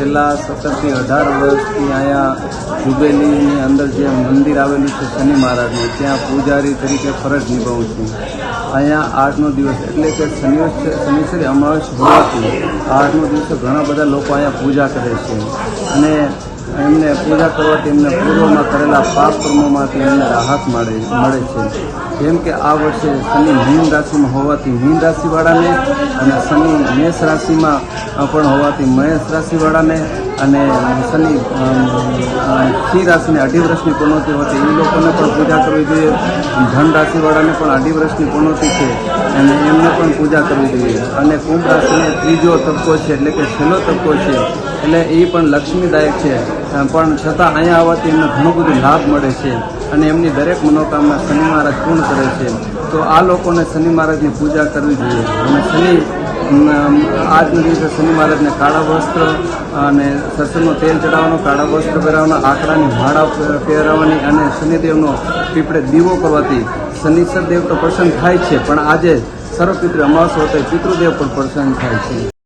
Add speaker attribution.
Speaker 1: છેલ્લા સત્તરથી અઢાર વર્ષથી અહીંયા જુબેલીની અંદર જે મંદિર આવેલું છે શનિ મહારાજનું, ત્યાં પૂજારી તરીકે ફરજ નિભાવું છું. અહીંયા આઠનો દિવસ એટલે કે શનિ શનિશ્વરી અમાવસ હોવાથી આઠનો દિવસે ઘણા બધા લોકો અહીંયા પૂજા કરે છે. અને એમને પૂજા કરવાથી એમને પૂર્વમાં કરેલા પાપ કર્મોમાંથી એમને રાહત મળે મળે છે. જેમ કે આ વર્ષે શનિ મીન રાશિમાં હોવાથી મીન રાશિવાળાને અને શનિ મેષ રાશિમાં પણ હોવાથી મેષ રાશિવાળાને અને શનિ સિંહ રાશિને અઢી વર્ષની પૂર્ણતિ હોતી એ લોકોને પણ પૂજા કરવી જોઈએ. ધન રાશિવાળાને પણ અઢી વર્ષની પૂર્ણતિ છે અને એમને પણ પૂજા કરવી જોઈએ. અને કુંભ રાશિને ત્રીજો તબકો છે એટલે કે છેલ્લો તબકો છે. એટલે એ પણ લક્ષ્મીદાયક છે. પણ છતાં અહીંયા આવવાથી એમને ઘણું બધું લાભ મળે છે અને એમની દરેક મનોકામના શનિ મહારાજ પૂર્ણ કરે છે. તો આ લોકોને શનિ મહારાજની પૂજા કરવી જોઈએ. અને શનિ આજના દિવસે શનિ મહારાજને કાળા વસ્ત્ર અને સરસવનું તેલ ચડાવવાનું કાળા વસ્ત્ર પહેરાવવાના આકડાની માળા પહે- પહેરાવવાની અને શનિદેવનો પીપળે દીવો કરવાથી શનિશ્વર દેવ તો પ્રસન્ન થાય છે. પણ આજે સર્વપિતૃ અમાસ હોતે પિતૃદેવ પણ પ્રસન્ન થાય છે.